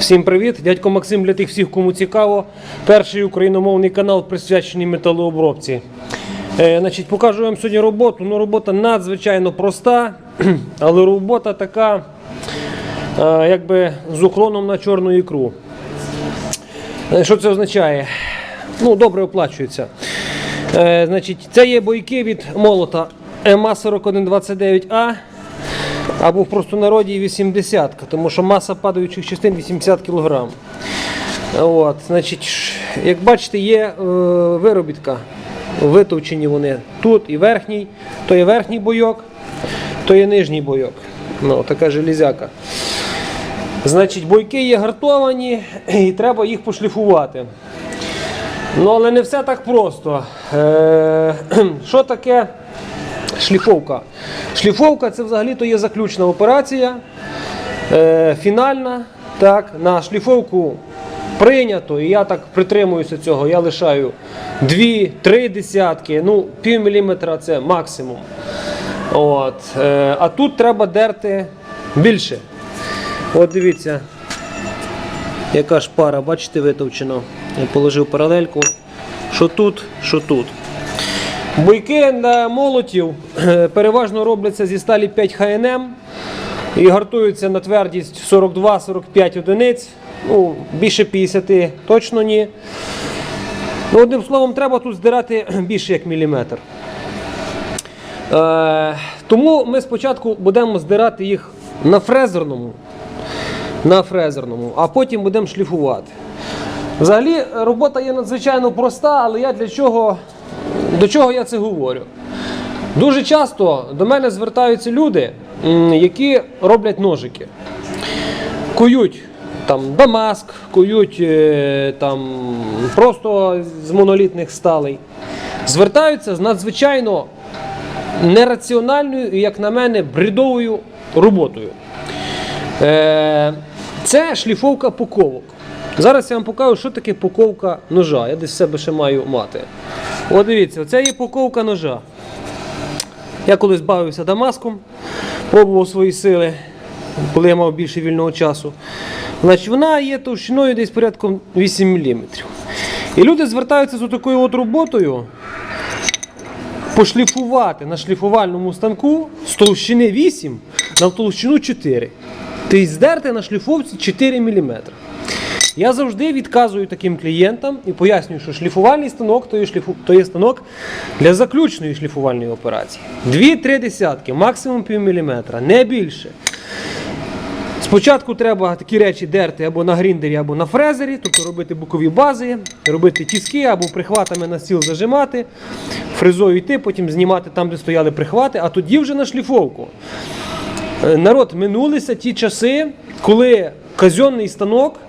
Всім привіт! Дядько Максим для тих всіх, кому цікаво. Перший україномовний канал присвячений металообробці. Е, значить, покажу вам сьогодні роботу. Ну, робота надзвичайно проста, але робота така, е, якби з уклоном на чорну ікру. Е, Що це означає? Ну, добре оплачується. Е, значить, це є бойки від молота МА4129А або в простонароді 80, тому що маса падаючих частин 80 кг. От, значить, як бачите, є е, виробітка. Витовчені вони тут і верхній, то є верхній бойок, то є нижній бойок. Ну, така железяка. Значить, бойки є гартовані і треба їх пошліфувати. Ну, але не все так просто. Е, що таке шліфовка? Шліфовка це взагалі-то є заключна операція, е, фінальна. Так, на шліфовку прийнято, і я так притримуюся цього, я лишаю 2-3 десятки, ну, пів міліметра це максимум. От, е, а тут треба дерти більше. От дивіться, яка ж пара, бачите, витовчено. Я положив паралельку. Що тут, що тут. Бойки на молотів е, переважно робляться зі сталі 5 ХНМ і гартуються на твердість 42-45 одиниць. Ну, більше 50 точно ні. Ну, одним словом, треба тут здирати більше як міліметр. Е, тому ми спочатку будемо здирати їх на фрезерному, на фрезерному, а потім будемо шліфувати. Взагалі робота є надзвичайно проста, але я для чого, до чого я це говорю? Дуже часто до мене звертаються люди, які роблять ножики. Кують там Дамаск, кують е, там просто з монолітних сталей. Звертаються з надзвичайно нераціональною і, як на мене, бредовою роботою. Е, Це шліфовка пуковок. Зараз я вам покажу, що таке пуковка ножа. Я десь себе ще маю мати. От дивіться, це є пуковка ножа. Я колись бавився Дамаском, пробував свої сили, коли я мав більше вільного часу. Значить, вона є товщиною десь порядком 8 мм. І люди звертаються з такою от роботою пошліфувати на шліфувальному станку з товщини 8 на товщину 4. Тобто здерти на шліфовці 4 мм. Я завжди відказую таким клієнтам і пояснюю, що шліфувальний станок то є, шліфу, то є станок для заключної шліфувальної операції. 2-3 десятки, максимум пів міліметра, не більше. Спочатку треба такі речі дерти або на гріндері, або на фрезері, тобто робити бокові бази, робити тіски або прихватами на стіл зажимати, фрезою йти, потім знімати там, де стояли прихвати, а тоді вже на шліфовку. Е, Народ, минулися ті часи, коли казенний станок,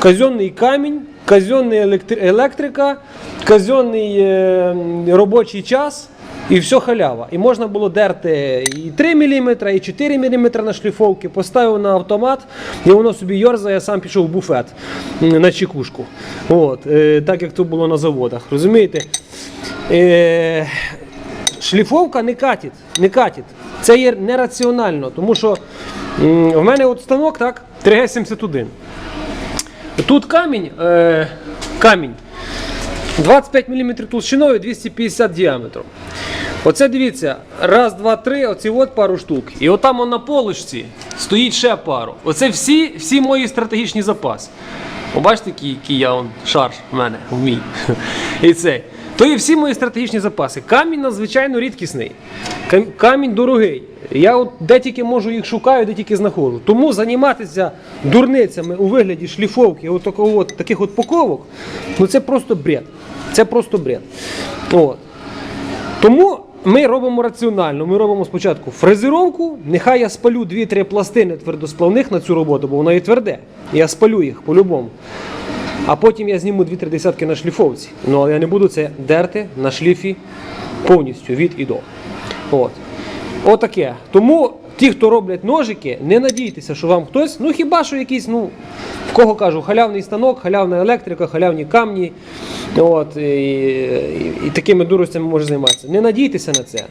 казенний камінь, казенна електри- електрика, казенний е, робочий час і все халява. І можна було дерти і 3 мм, і 4 мм на шліфовки, поставив на автомат, і воно собі йорзає, сам пішов в буфет на чекушку. От, е, так як то було на заводах. Розумієте? Е, Шліфовка не катить, не катить. Це є нераціонально, тому що в мене от станок, так, 3Г71. Тут камінь, е, камінь 25 мм толщиною, 250 діаметром. Оце дивіться, раз, два, три, оці от пару штук. І отам на полочці стоїть ще пару. Оце всі, всі мої стратегічні запаси. Побачите, бачите, який, я он, шар в мене, в мій. І цей. То є всі мої стратегічні запаси. Камінь надзвичайно рідкісний. Камінь дорогий. Я от де тільки можу їх шукаю, де тільки знаходжу. Тому займатися дурницями у вигляді шліфовки, от такого от, таких от паковок, ну це просто бред. Це просто бред. От. Тому ми робимо раціонально. Ми робимо спочатку фрезеровку. Нехай я спалю 2-3 пластини твердосплавних на цю роботу, бо воно є тверде. Я спалю їх по-любому. А потім я зніму 2-3 десятки на шліфовці. Ну але я не буду це дерти на шліфі повністю від і до. От. Отаке. Тому ті, хто роблять ножики, не надійтеся, що вам хтось, ну хіба що якийсь, ну, в кого кажу, халявний станок, халявна електрика, халявні камні. От, і, і, і такими дуростями може займатися. Не надійтеся на це.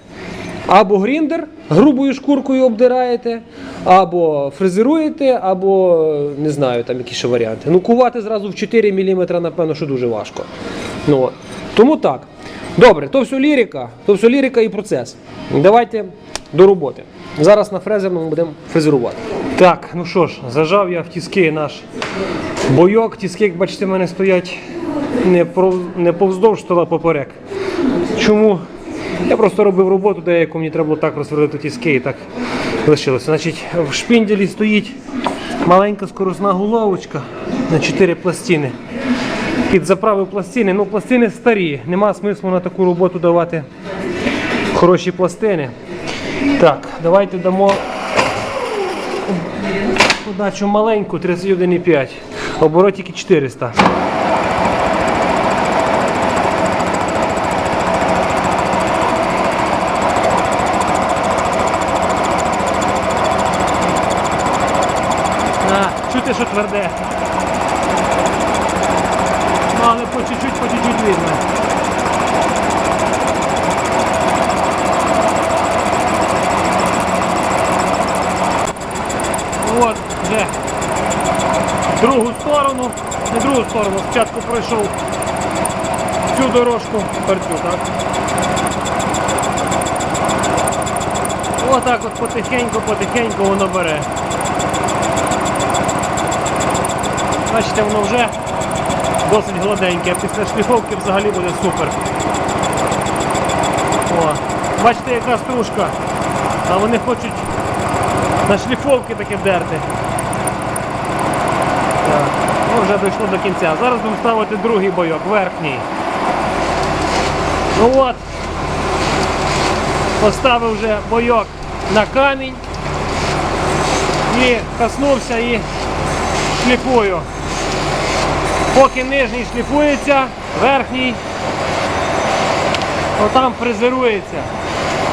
Або гріндер грубою шкуркою обдираєте, або фрезеруєте, або не знаю, там які ще варіанти. Ну, кувати зразу в 4 мм, напевно, що дуже важко. Ну. Тому так. Добре, то все лірика, то все лірика і процес. Давайте до роботи. Зараз на фрезерному будемо фрезерувати. Так, ну що ж, зажав я в тіски наш бойок. Тіски, як бачите, в мене стоять не повздовж стола поперек. Чому? Я просто робив роботу, деяку мені треба було так розвернути тіски і так лишилося. Значить, в шпінделі стоїть маленька скоросна головочка на 4 пластини. Під заправив пластини. Ну, пластини старі. Нема смислу на таку роботу давати хороші пластини. Так, давайте дамо подачу маленьку 31,5. Оборотики 400. Що тверде. Ну, але по чуть-чуть, по чуть-чуть видно. От, вже другу сторону, не другу сторону, спочатку пройшов цю дорожку, тепер цю, так? Отак от потихеньку, потихеньку воно бере. Бачите, воно вже досить гладеньке, а після шліфовки взагалі буде супер. О, бачите, яка стружка, а вони хочуть на шліфовки таке вдерти. Так, ну вже дійшло до кінця. Зараз будемо ставити другий бойок, верхній. Ну от, поставив вже бойок на камінь і коснувся і шліфую. Поки нижній шліфується, верхній отам фрезерується.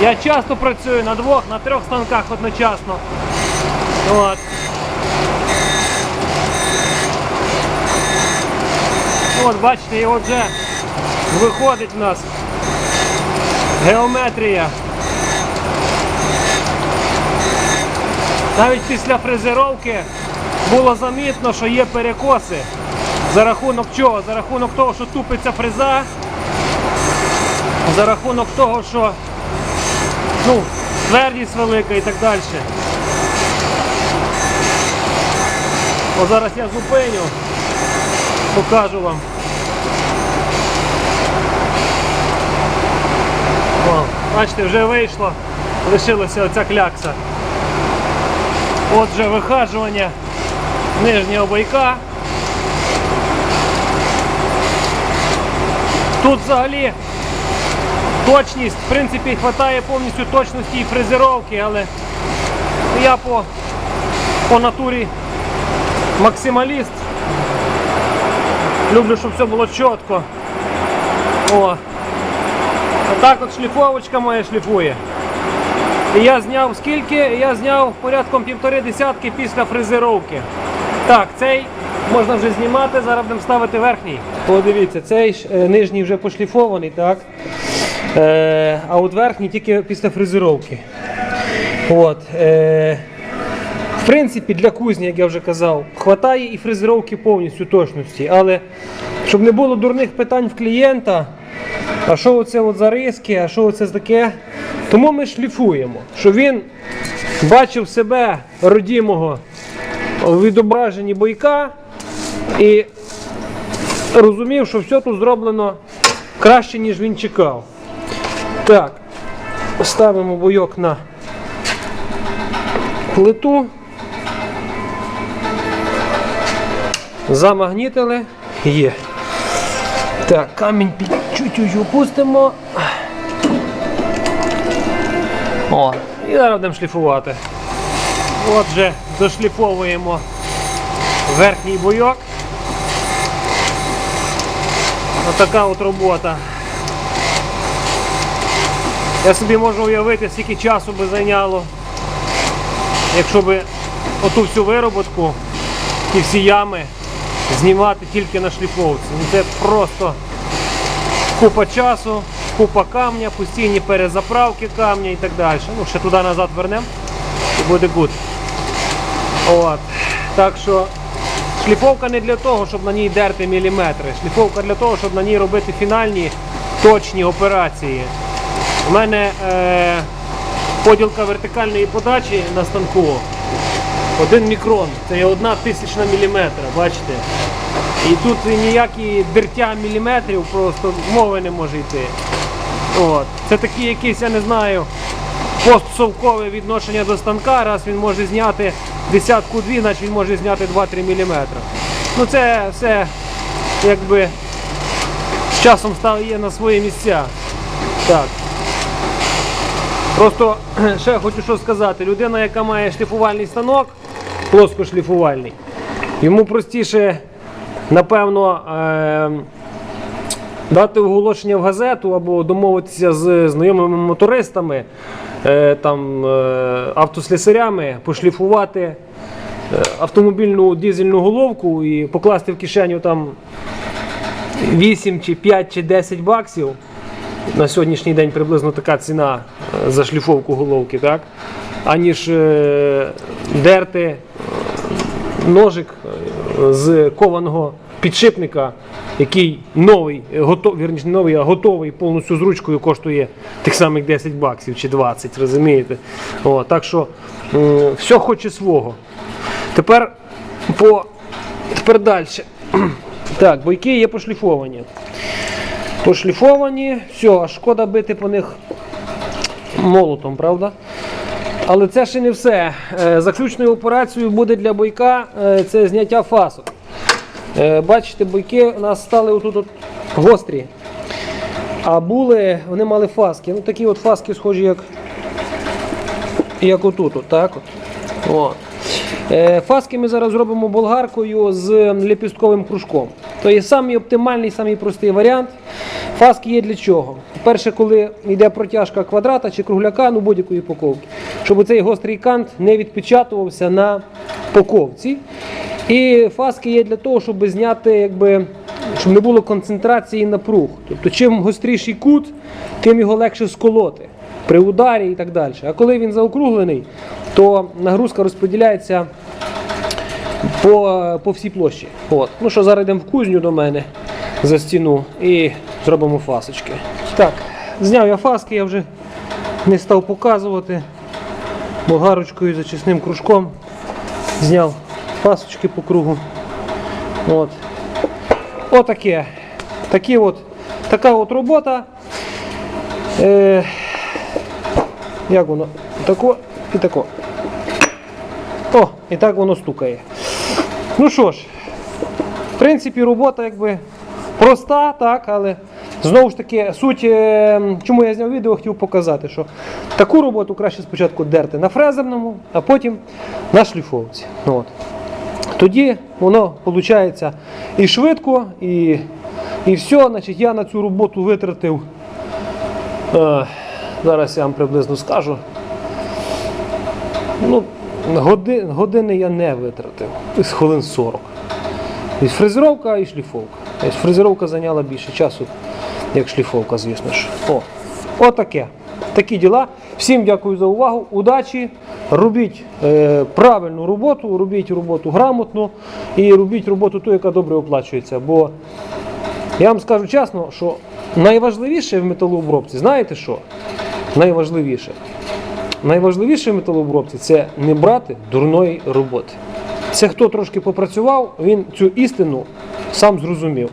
Я часто працюю на двох, на трьох станках одночасно. От. От, бачите, і от вже виходить в нас геометрія. Навіть після фрезеровки було замітно, що є перекоси. За рахунок чого? За рахунок того, що тупиться фреза, за рахунок того, що ну, твердість велика і так далі. О, зараз я зупиню, покажу вам. О, бачите, вже вийшло, лишилася оця клякса. Отже, вихаджування нижнього бойка. Тут взагалі точність, в принципі, вистачає повністю точності і фрезеровки, але я по, по натурі максималіст. Люблю, щоб все було чітко. О. Отак от шліфовочка моя шліфує. І я зняв скільки? Я зняв порядком півтори десятки після фрезеровки. Так, цей можна вже знімати, зараз будемо ставити верхній. О, дивіться, цей е, нижній вже пошліфований, так? Е, а от верхній тільки після фрезеровки. От, е, в принципі, для кузні, як я вже казав, хватає і фрезеровки повністю точності. Але щоб не було дурних питань в клієнта, а що оце от за риски, а що оце таке, тому ми шліфуємо, щоб він бачив себе родімого відображенні бойка і розумів, що все тут зроблено краще, ніж він чекав. Так, ставимо бойок на плиту. Замагнітили. Є. Так, камінь під чуть-чуть опустимо. О, і зараз будемо шліфувати. Отже, дошліфовуємо верхній бойок. Отака от робота. Я собі можу уявити, скільки часу би зайняло, якщо би оту всю вироботку і всі ями знімати тільки на шліфовці. Ну, Це просто купа часу, купа камня, постійні перезаправки камня і так далі. Ну, ще туди назад вернемо і буде гуд. От. Так що шліфовка не для того, щоб на ній дерти міліметри. Шліфовка для того, щоб на ній робити фінальні точні операції. У мене е, поділка вертикальної подачі на станку. Один мікрон, це є одна тисячна міліметра, бачите? І тут ніякі дертя міліметрів просто мови не може йти. От. Це такий якийсь, я не знаю, постсовкове відношення до станка, раз він може зняти десятку дві, значить він може зняти 2-3 мм. Ну це все якби з часом стає на свої місця. Так. Просто ще хочу що сказати. Людина, яка має шліфувальний станок, плоскошліфувальний, йому простіше, напевно, е- дати оголошення в газету або домовитися з знайомими мотористами, там, е, автослісарями, пошліфувати е, автомобільну дизельну головку і покласти в кишеню там 8 чи 5 чи 10 баксів. На сьогоднішній день приблизно така ціна е, за шліфовку головки, так? аніж е, дерти е, ножик е, з кованого підшипника, який новий, е, готов, вірніше, новий, а готовий повністю з ручкою коштує тих самих 10 баксів чи 20, розумієте? О, так що все хоче свого. Тепер по тепер далі. Так, бойки є пошліфовані. Пошліфовані, все, а шкода бити по них молотом, правда? Але це ще не все. Е, Заключною операцією буде для бойка е, це зняття фасок. Е, Бачите, бойки у нас стали отут от гострі. А були, вони мали фаски. Ну такі от фаски схожі, як, як отут. От, так от. О. Е, Фаски ми зараз зробимо болгаркою з ліпістковим кружком. То є самий оптимальний, самий простий варіант. Фаски є для чого? Перше, коли йде протяжка квадрата чи кругляка, ну будь-якої упаковки, щоб цей гострий кант не відпечатувався на упаковці. І фаски є для того, щоб зняти, якби, щоб не було концентрації напруг. Тобто, чим гостріший кут, тим його легше сколоти при ударі і так далі. А коли він заокруглений, то нагрузка розподіляється по, по всій площі. От. Ну що, зараз йдемо в кузню до мене за стіну і зробимо фасочки. Так, зняв я фаски, я вже не став показувати. Болгарочкою за чесним кружком зняв фасочки по кругу. От. Отаке. Такі от, така от робота. Е, як воно? Тако і тако. О, і так воно стукає. Ну що ж, в принципі, робота якби проста, так, але знову ж таки, суть, е, чому я зняв відео, хотів показати, що таку роботу краще спочатку дерти на фрезерному, а потім на шліфовці. Ну, От. Тоді воно виходить і швидко, і, і все. Значить, я на цю роботу витратив. Е, зараз я вам приблизно скажу. Ну, годи, години я не витратив. Десь хвилин 40. І фрезеровка, і шліфовка. Тобто фрезеровка зайняла більше часу, як шліфовка, звісно ж. О, отаке. Такі діла. Всім дякую за увагу. Удачі. Робіть е, правильну роботу, робіть роботу грамотну і робіть роботу ту, яка добре оплачується. Бо я вам скажу чесно, що найважливіше в металообробці, знаєте що? Найважливіше. Найважливіше в металообробці це не брати дурної роботи. Це хто трошки попрацював, він цю істину сам зрозумів.